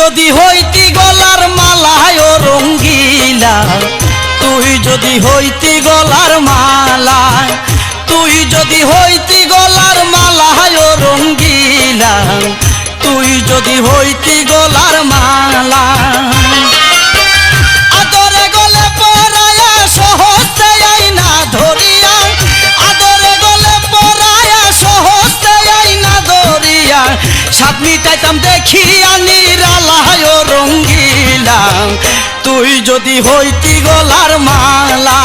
যদি হইতি গলার মালায় রঙ্গিলা, তুই যদি হইতি গলার মালায়, তুই যদি হইতি গলার মালায় রঙ্গিলা, তুই যদি হইতি গলার মালা তুই যদি হইতি গলার মালা,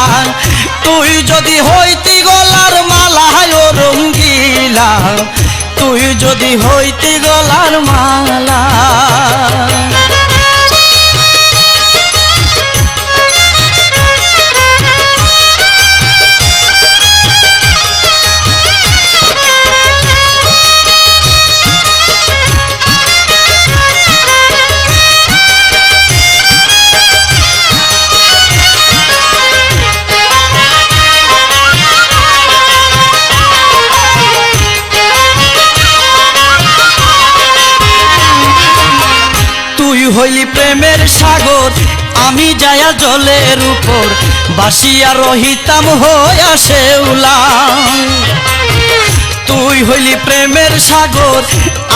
তুই যদি হইতি গলার মালায় ও রঙ্গিলা, তুই যদি হইতি গলার মালা। সাগর, আমি যায়া জলের উপর বাসিয়া রহিতাম হইয়া শেউলা তুই হইলি প্রেমের সাগর,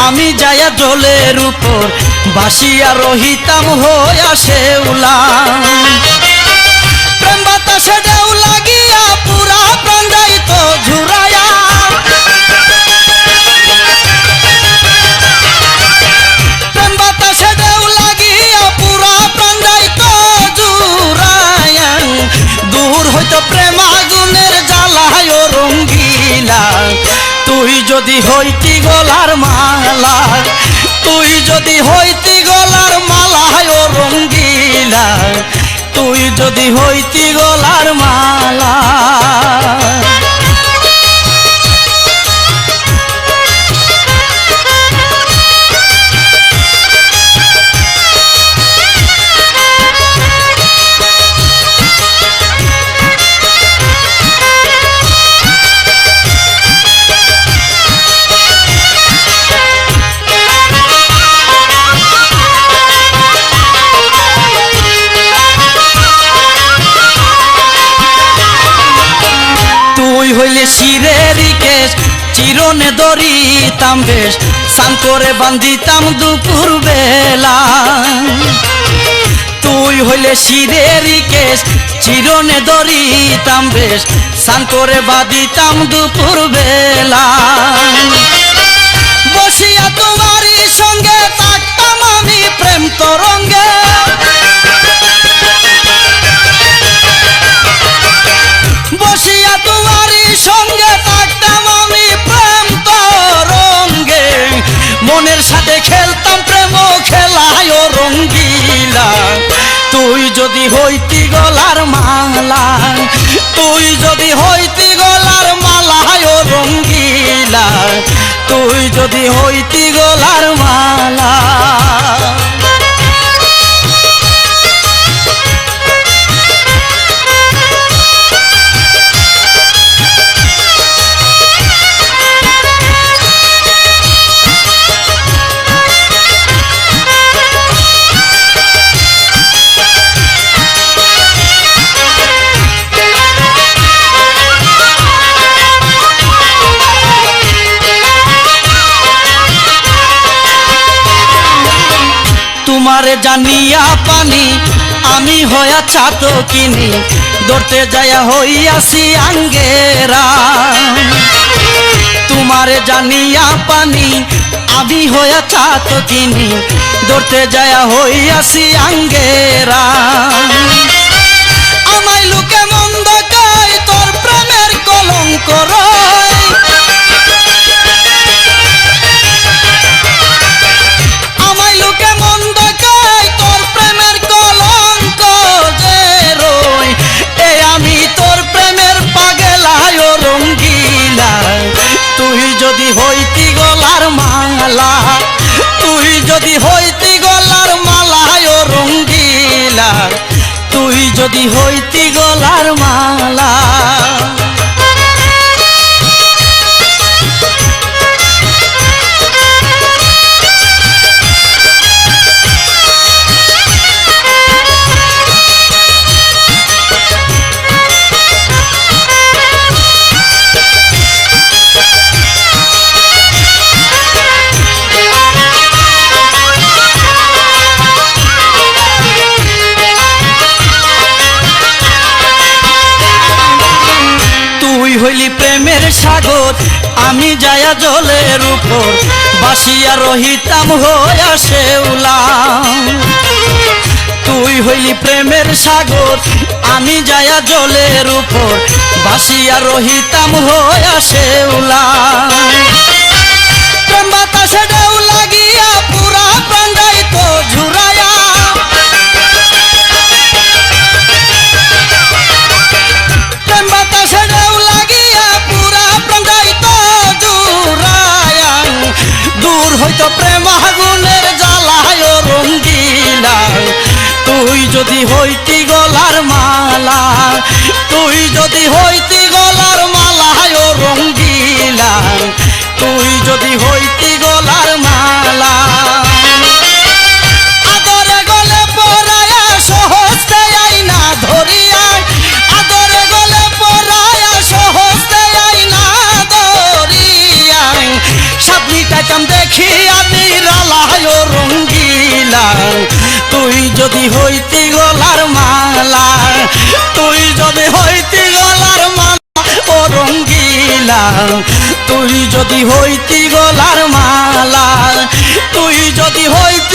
আমি যায়া জলের উপর বাসিয়া রহিতাম হইয়া শেউলা প্রেম বাতাসে ঢেউ লাগিয়া পুরা প্রাণ যাইত, ঝুরাইয়া যদি হইতি গলার মালা চিরনে দরিতাম বেশ সান করে বান্ধিতাম দুপুর বেলা তুই হইলে শিরেরি কেশ চিরনে দরিতাম বেশ সান করে বাঁধিতাম দুপুর বেলা বসিয়া তোমারই সঙ্গে থাকতাম আমি প্রেম তরঙ্গে মনের সাথে খেলতাম প্রেম খেলায় রঙ্গিলা। তুই যদি হইতি গলার মালা, তুই যদি হইতি গলার মালায় ও রঙ্গিলা। তুই যদি হইতি গলার তোমারে জানিয়া পানি, আমি হইয়া চাত কিনি, দৌড়তে যাইয়া হইয়াছি আঙ্গেরা। তোমারে জানিয়া পানি, আমি হইয়া চাত কিনি, দৌড়তে যাইয়া হইয়াছি আঙ্গেরা। হইতি যায়া জলের উপর বাসিয়া রহিতাম হইয়া শেউলা তুই হইলি প্রেমের সাগর, আমি যায়া জলের উপর বাসিয়া রহিতাম হইয়া শেউলা গলার মালা, তুই যদি হইতি গলার মালা, ও রঙ্গিলা, তুই যদি হইতি গলার মালা, তুই যদি হইতি